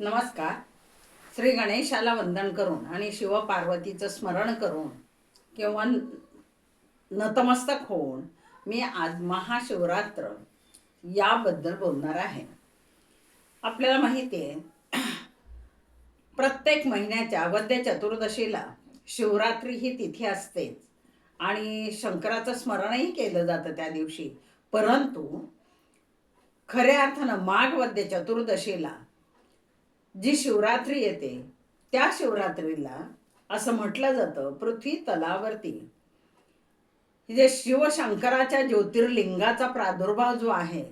नमस्कार. श्री गणेशाला वंदन करून आणि शिवपार्वतीचं स्मरण करून किंवा नतमस्तक होऊन मी आज महाशिवरात्र याबद्दल बोलणार आहे. आपल्याला माहिती आहे प्रत्येक महिन्याच्या वद्य चतुर्दशीला शिवरात्री ही तिथी असतेच आणि शंकराचं स्मरणही केलं जातं त्या दिवशी. परंतु खऱ्या अर्थानं माघ वद्य चतुर्दशीला जी शिवरात्री येते त्या शिवरात्रीला असं म्हटलं जातं पृथ्वी तलावरती. जे शिवशंकराच्या ज्योतिर्लिंगाचा प्रादुर्भाव जो आहे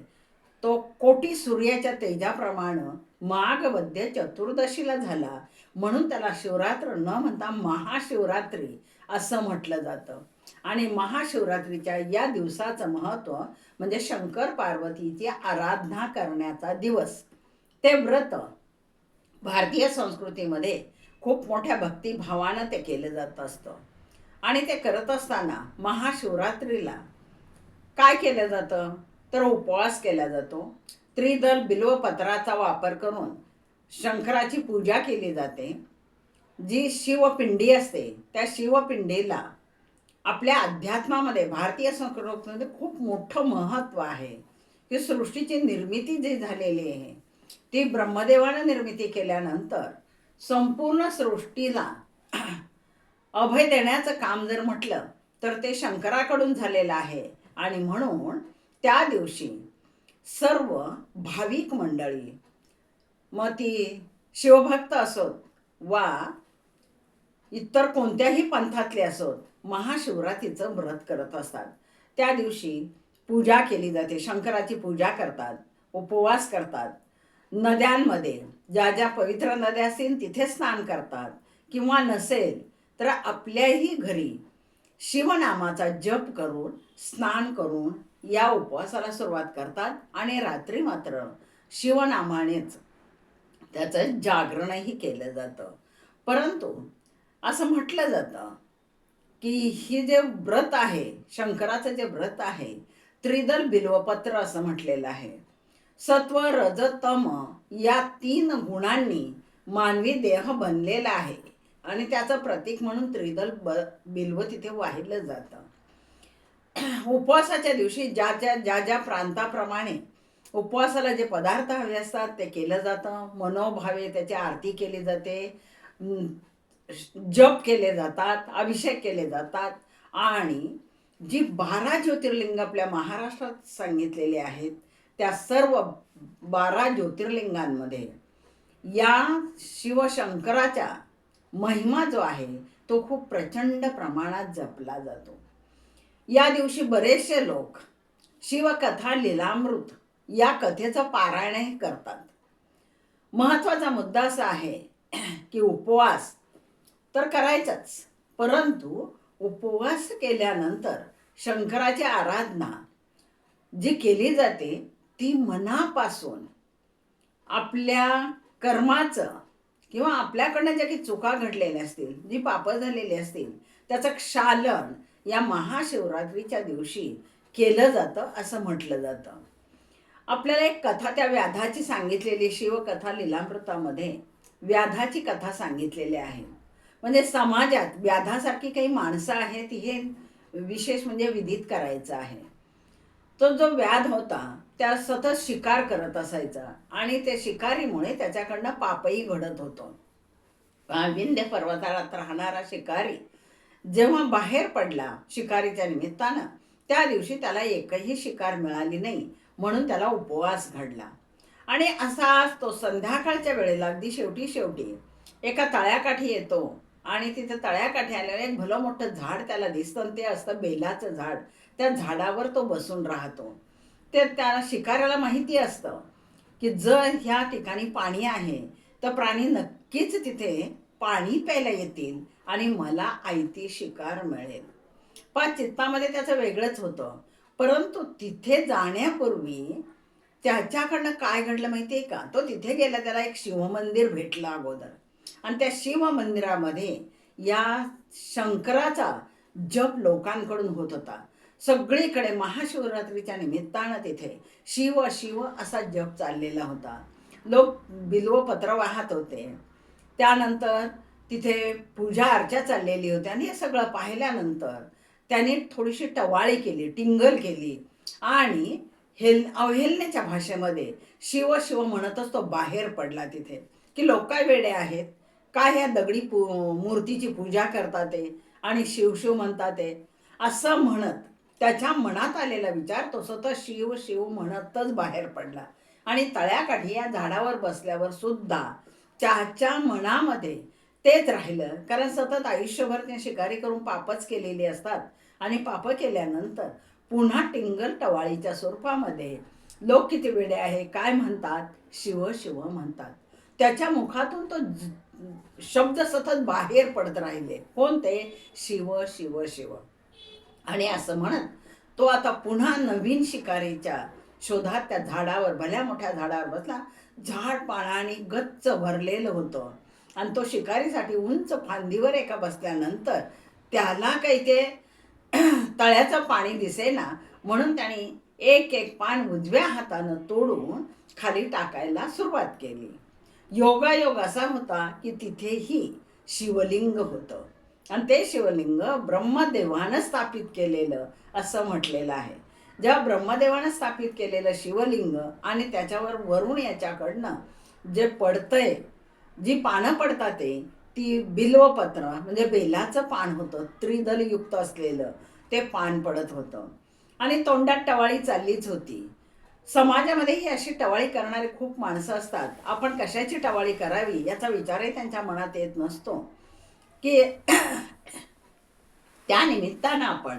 तो कोटी सूर्याच्या तेजाप्रमाणे माघवध्य चतुर्दशीला झाला. म्हणून त्याला शिवरात्र न म्हणता महाशिवरात्री असं म्हटलं जातं. आणि महाशिवरात्रीच्या या दिवसाचं महत्त्व म्हणजे शंकर पार्वतीची आराधना करण्याचा दिवस. ते व्रत भारतीय संस्कृतीमध्ये खूप मोठ्या भक्तिभावानं ते केलं जात असतं. आणि ते करत असताना महाशिवरात्रीला काय केलं जातं? तर उपवास केला जातो. त्रिदल बिल्वपत्राचा वापर करून शंकराची पूजा केली जाते. जी शिवपिंडी असते त्या शिवपिंडीला आपल्या अध्यात्मामध्ये भारतीय संस्कृतीमध्ये खूप मोठं महत्त्व आहे. की सृष्टीची निर्मिती जी झालेली आहे ती ब्रह्मदेवानं निर्मिती केल्यानंतर संपूर्ण सृष्टीला अभय देण्याचं काम जर म्हटलं तर ते शंकराकडून झालेलं आहे. आणि म्हणून त्या दिवशी सर्व भाविक मंडळी मग ती शिवभक्त असोत वा इतर कोणत्याही पंथातले असोत महाशिवरात्रीचं व्रत करत असतात. त्या दिवशी पूजा केली जाते. शंकराची पूजा करतात उपवास करतात. नद्यांमध्ये ज्या ज्या पवित्र नद्या असतील तिथे स्नान करतात किंवा नसेल तर आपल्याही घरी शिवनामाचा जप करून स्नान करून या उपवासाला सुरुवात करतात. आणि रात्री मात्र शिवनामानेच त्याचं जागरणही केलं जातं. परंतु असं म्हटलं जातं की ही जे व्रत आहे शंकराचं जे व्रत आहे त्रिदल बिल्वपत्र असं म्हटलेलं आहे. सत्व रजतम या तीन गुणांनी मानवी देह बनलेला आहे. आणि त्याचं प्रतीक म्हणून त्रिदल ब बिल्व तिथे वाहिलं जातं. उपवासाच्या दिवशी ज्या ज्या ज्या ज्या प्रांताप्रमाणे उपवासाला जे पदार्थ हवे असतात ते केलं जातं. मनोभावे त्याची आरती केली जाते. जप केले जातात अभिषेक केले जातात. आणि जी बारा ज्योतिर्लिंग आपल्या महाराष्ट्रात सांगितलेले आहेत त्या सर्व बारा ज्योतिर्लिंगांमध्ये या शिवशंकराच्या महिमा जो आहे तो खूप प्रचंड प्रमाणात जपला जातो. या दिवशी बरेचसे लोक शिवकथा लीलामृत या कथेचं पारायणही करतात. महत्त्वाचा मुद्दा असा आहे की उपवास तर करायचाच परंतु उपवास केल्यानंतर शंकराची आराधना जी केली जाते ती मनापासून आपल्या कर्माचं किंवा आपल्याकडनं ज्या काही चुका घडलेल्या असतील जी पापं झालेली असतील त्याचं क्षालन या महाशिवरात्रीच्या दिवशी केलं जातं असं म्हटलं जातं. आपल्याला एक कथा त्या व्याधाची सांगितलेली शिवकथा लिलामृतामध्ये व्याधाची कथा सांगितलेली आहे. म्हणजे समाजात व्याधासारखी काही माणसं आहेत हे विशेष म्हणजे विदित करायचं आहे. तो जो व्याध होता त्या सतत शिकार करत असायचा. आणि ते शिकारीमुळे त्याच्याकडनं पापही घडत होतं. विंध्य पर्वताळात राहणारा शिकारी जेव्हा बाहेर पडला शिकारीच्या निमित्तानं त्या दिवशी त्याला एकही शिकार मिळाली नाही म्हणून त्याला उपवास घडला. आणि असाच तो संध्याकाळच्या वेळेला अगदी शेवटी शेवटी एका तळ्याकाठी येतो. आणि तिथे तळ्याकाठी आलेलं एक भलं मोठं झाड त्याला दिसतं ते असतं बेलाचं झाड. त्या झाडावर तो बसून राहतो. ते त्या शिकाऱ्याला माहिती असतं की जर ह्या ठिकाणी पाणी आहे तर प्राणी नक्कीच तिथे पाणी प्यायला येतील आणि मला आयती शिकार मिळेल. पण चित्तामध्ये त्याचं वेगळंच होतं. परंतु तिथे जाण्यापूर्वी त्याच्याकडनं काय घडलं माहिती आहे का? तो तिथे गेला त्याला एक शिवमंदिर भेटलं अगोदर. आणि त्या शिवमंदिरामध्ये या शंकराचा जप लोकांकडून होत होता. सगळीकडे महाशिवरात्रीच्या निमित्तानं तिथे शिव शिव असा जप चाललेला होता. लोक बिल्वपत्र वाहत होते. त्यानंतर तिथे पूजा अर्चा चाललेली होती आणि हे सगळं पाहिल्यानंतर त्याने थोडीशी टवाळी केली टिंगल केली आणि हेल अवहेलनेच्या भाषेमध्ये शिव शिव म्हणतच तो बाहेर पडला तिथे. की लोक काय वेडे आहेत? काय ह्या दगडी पू मूर्तीची पूजा करतात ते आणि शिव शिव म्हणतात ते? असं म्हणत त्याच्या मनात आलेला विचार तो स्वतः शिव शिव म्हणतच बाहेर पडला. आणि तळ्याकाठी या झाडावर बसल्यावर सुद्धा चहाच्या मनामध्ये तेच राहिलं. कारण सतत आयुष्यभर ते शिकारी करून पापच केलेली असतात. आणि पाप केल्यानंतर पुन्हा टिंगल टवाळीच्या स्वरूपामध्ये लोक किती वेडे आहे काय म्हणतात? शिव शिव म्हणतात. त्याच्या मुखातून तो शब्द सतत बाहेर पडत राहिले. कोणते? शिव शिव शिव. आणि असं म्हणत तो आता पुन्हा नवीन शिकारीच्या शोधात त्या झाडावर भल्या मोठ्या झाडावर बसला. झाड पानाने गच्च भरलेलं होतं. आणि तो शिकारीसाठी उंच फांदीवर एका बसल्यानंतर त्याला काही ते तळ्याचं पाणी दिसेना म्हणून त्याने एक एक पान उजव्या हातानं तोडून खाली टाकायला सुरुवात केली. योगायोग असा होता की तिथेही शिवलिंग होतं. आणि ते शिवलिंग ब्रह्मदेवानं स्थापित केलेलं असं म्हटलेलं आहे. जेव्हा ब्रह्मदेवानं स्थापित केलेलं शिवलिंग आणि त्याच्यावर वरून याच्याकडनं जे पडतंय जी पानं पडतात ते ती बिल्वपत्र म्हणजे बेलाचं पान होतं त्रिदलयुक्त असलेलं ते पान पडत होतं. आणि तोंडात टवाळी चाललीच होती. समाजामध्ये ही अशी टवाळी करणारी खूप माणसं असतात. आपण कशाची टवाळी करावी याचा विचारही त्यांच्या मनात येत नसतो. की त्या निमित्तानं आपण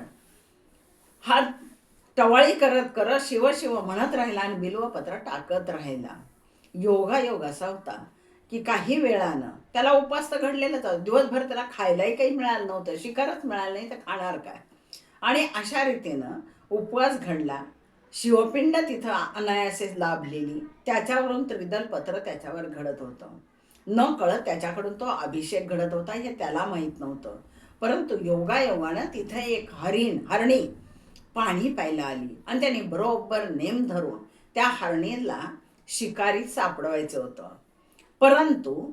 हा टवाळी करत करत शिव शिव म्हणत राहिला आणि बिल्वपत्र टाकत राहिला. योगायोग असा होता की काही वेळानं त्याला उपास तर घडलेलंच दिवसभर त्याला खायलाही काही मिळालं नव्हतं. शिकारच मिळालं नाही तर खाणार काय? आणि अशा रीतीनं उपवास घडला. शिवपिंड तिथं अनायासे लाभलेली. त्याच्यावरून त्रिदल पत्र त्याच्यावर घडत होतं. न कळत त्याच्याकडून तो अभिषेक घडत होता हे त्याला माहीत नव्हतं. परंतु योगायोगानं तिथे एक हरिण हरणी पाणी प्यायला आली. आणि त्याने बरोबर नेम धरून त्या हरणीला शिकारीत सापडवायचं होतं. परंतु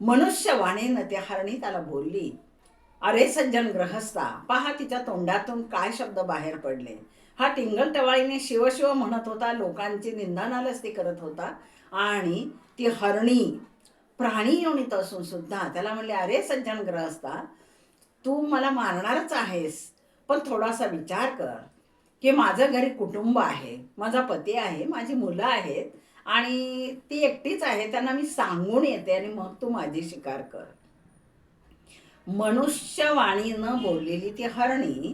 मनुष्यवाणीनं त्या हरणी त्याला बोलली अरे सज्जन ग्रहस्था पहा तिच्या तोंडातून काय शब्द बाहेर पडले. हा टिंगल टवाळीने शिवशिव म्हणत होता लोकांची निंदानालस्ती करत होता. आणि ती हरणी प्राणी योनीत असून सुद्धा त्याला म्हणले अरे सज्जन ग्रहस्था तू मला मारणारच आहेस पण थोडासा विचार कर की माझं घरी कुटुंब आहे माझा पती आहे माझी मुलं आहेत आणि ती एकटीच आहे त्यांना मी सांगून येते आणि मग तू माझी शिकार कर. मनुष्यवाणीनं बोललेली ती हरणी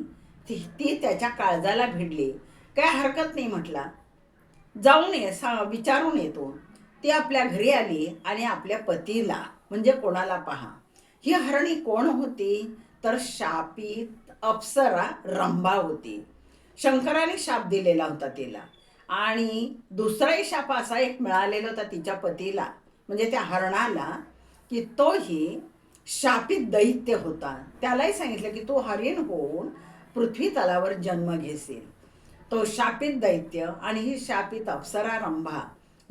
ती ती त्याच्या काळजाला भिडली. काय हरकत नाही म्हटला. जाऊन ये सा विचारून येतो ती आपल्या घरी आली आणि आपल्या पतीला म्हणजे कोणाला पहा. ही हरणी कोण होती? तर शापित अप्सरा रंभा होती. शंकराने शाप दिलेला होता तिला. आणि दुसराही शाप असा एक मिळालेला होता तिच्या पतीला म्हणजे त्या हरणाला की तोही शापित दैत्य होता. त्यालाही सांगितलं की तू हरिण होऊन पृथ्वी तलावर जन्म घेशील. तो शापित दैत्य आणि ही शापित अप्सरा रंभा.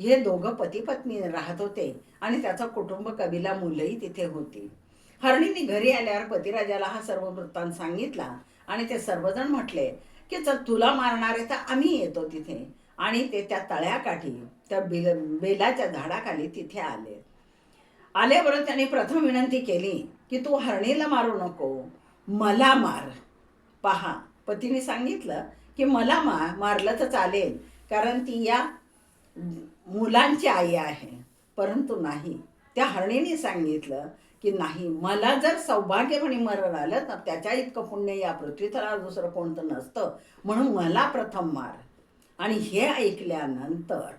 हे दोघं पती पत्नी राहत होते आणि त्याचं कुटुंब कबिला मुलंही तिथे होती. हरणीने घरी आल्यावर पतिराजाला हा सर्व वृत्तांत सांगितला आणि ते सर्वजण म्हटले की चल तुला मारणारे तर आम्ही येतो तिथे. आणि ते त्या तळ्याकाठी त्या बिल बेलाच्या झाडाखाली तिथे आले. आल्याबरोबर त्याने प्रथम विनंती केली की तू हरणीला मारू नको मला मार. पहा पतीने सांगितलं की मला मा मारलं तर चालेल कारण ती या मुलांची आई आहे परंतु नाही. त्या हरणीने सांगितलं की नाही मला जर सौभाग्यपणे मरण आलं तर त्याच्या इतकं पुण्य या पृथ्वीतलावर दुसरं कोणतं नसतं. म्हणून मला प्रथम मार. आणि हे ऐकल्यानंतर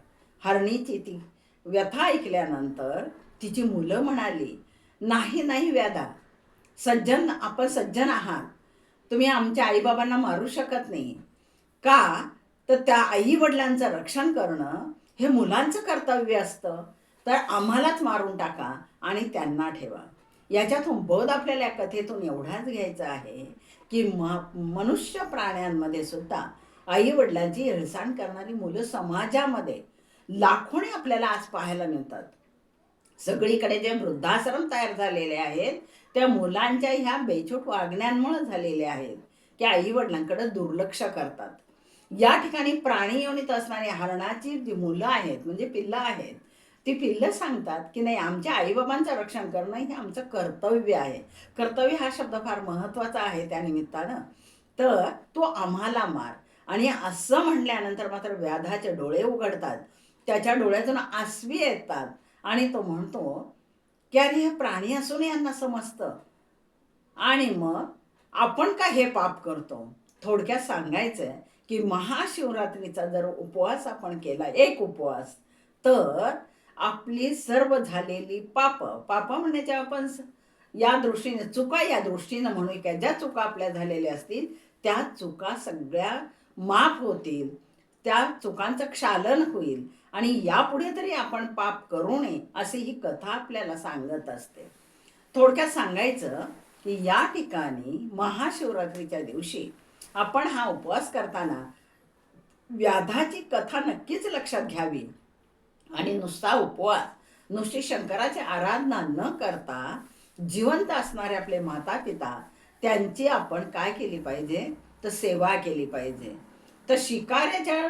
हरणीची ती व्यथा ऐकल्यानंतर तिची मुलं म्हणाली नाही नाही व्याधा सज्जन आपण सज्जन आहात. तुम्ही आमच्या आईबाबांना मारू शकत नाही. का? तर त्या आई वडिलांचं रक्षण करणं हे मुलांचं कर्तव्य असतं तर आम्हालाच मारून टाका आणि त्यांना ठेवा. याच्यातून बोध आपल्याला या कथेतून एवढाच घ्यायचा आहे की म मनुष्य प्राण्यांमध्ये सुद्धा आई वडिलांची हेळसांड करणारी मुलं समाजामध्ये लाखोने आपल्याला आज पाहायला मिळतात. सगळीकडे जे वृद्धाश्रम तयार झालेले आहेत त्या मुलांच्या ह्या बेछूट वागण्यांमुळे झालेले आहेत की आई वडिलांकडे दुर्लक्ष करतात. या ठिकाणी प्राणी योनीत असणारी हरणाची जी मुलं आहेत म्हणजे पिल्लं आहेत ती पिल्लं सांगतात की नाही आमच्या आईबाबांचं रक्षण करणं हे आमचं कर्तव्य आहे. कर्तव्य हा शब्द फार महत्त्वाचा आहे त्या निमित्तानं. तर तो आम्हाला मार. आणि असं म्हणल्यानंतर मात्र व्याधाचे डोळे उघडतात. त्याच्या डोळ्यातून आसवी येतात. आणि तो म्हणतो की अरे हे प्राणी असून यांना समजतं. आणि मग आपण का हे पाप करतो? थोडक्यात सांगायचं आहे की महाशिवरात्रीचा जर उपवास आपण केला एक उपवास तर आपली सर्व झालेली पाप पाप म्हणजे आपण या दृष्टीने चुका या दृष्टीनं म्हणू का ज्या चुका आपल्या झालेल्या असतील त्या चुका सगळ्या माफ होतील. त्या चुकांचं क्षालन होईल. आणि यापुढे तरी आपण पाप करू नये अशी ही कथा आपल्याला सांगत असते. थोडक्यात सांगायचं की या ठिकाणी महाशिवरात्रीच्या दिवशी आपण हा उपवास करताना व्याधाची कथा नक्कीच लक्षात घ्यावी. आणि नुसता उपवास नुसती शंकराची आराधना न करता जिवंत असणारे आपले माता पिता त्यांची आपण काय केली पाहिजे? तर सेवा केली पाहिजे. तर शिकाऱ्याच्या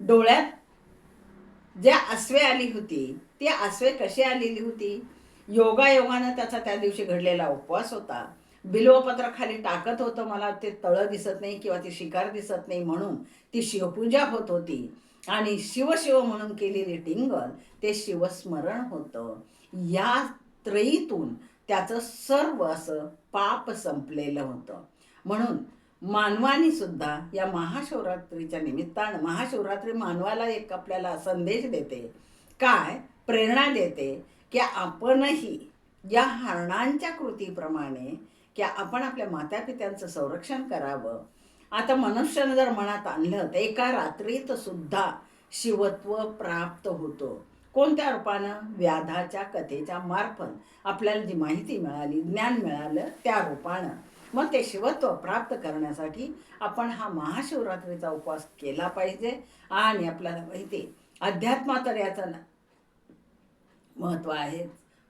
डोळ्यात जे आसवे आली होती ती आसवे कशी आलेली होती? योगायोगानं त्याचा त्या दिवशी घडलेला उपवास होता. बिल्वपत्र खाली टाकत होतं मला ते तळं दिसत नाही किंवा ती शिकार दिसत नाही म्हणून ती शिवपूजा होत होती. आणि शिवशिव म्हणून केलेली टिंगल ते शिवस्मरण होतं. या त्रयीतून त्याचं सर्व असं पाप संपलेलं होतं. म्हणून मानवानी सुद्धा या महाशिवरात्रीच्या निमित्तानं महाशिवरात्री मानवाला एक आपल्याला संदेश देते. काय? प्रेरणा देते की आपणही या हरणांच्या कृतीप्रमाणे की आपण आपल्या मातापित्यांचं संरक्षण करावं. आता मनुष्यानं जर मनात आणलं तर एका रात्रीत सुद्धा शिवत्व प्राप्त होतो. कोणत्या रूपानं? व्याधाच्या कथेच्या मार्फत. आपल्याला जी माहिती मिळाली ज्ञान मिळालं त्या रूपानं. मग ते शिवत्व प्राप्त करण्यासाठी आपण हा महाशिवरात्रीचा उपवास केला पाहिजे. आणि आपल्याला माहिती अध्यात्मा तर याचं महत्त्व आहे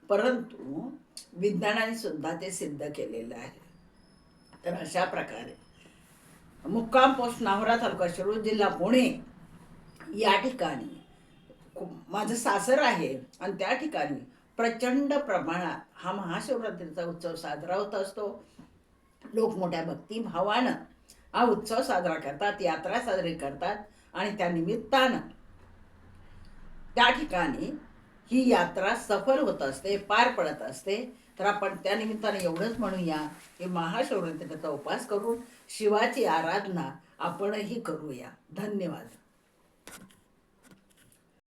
परंतु विज्ञानाने सुद्धा ते सिद्ध केलेलं आहे. तर अशा प्रकारे मुक्काम पोस्ट नावरा तालुका शिरूर जिल्हा पुणे या ठिकाणी माझं सासर आहे आणि त्या ठिकाणी प्रचंड प्रमाणात हा महाशिवरात्रीचा उत्सव साजरा होत असतो. लोक मोठ्या भक्तिभावानं हा उत्सव साजरा करतात यात्रा साजरी करतात आणि त्या निमित्तानं त्या ठिकाणी ही यात्रा सफल होत असते पार पडत असते तर आपण त्या निमित्ताने एवढंच म्हणूया की महाशिवरात्रीचा उपास करून शिवाची आराधना आपणही करूया. धन्यवाद.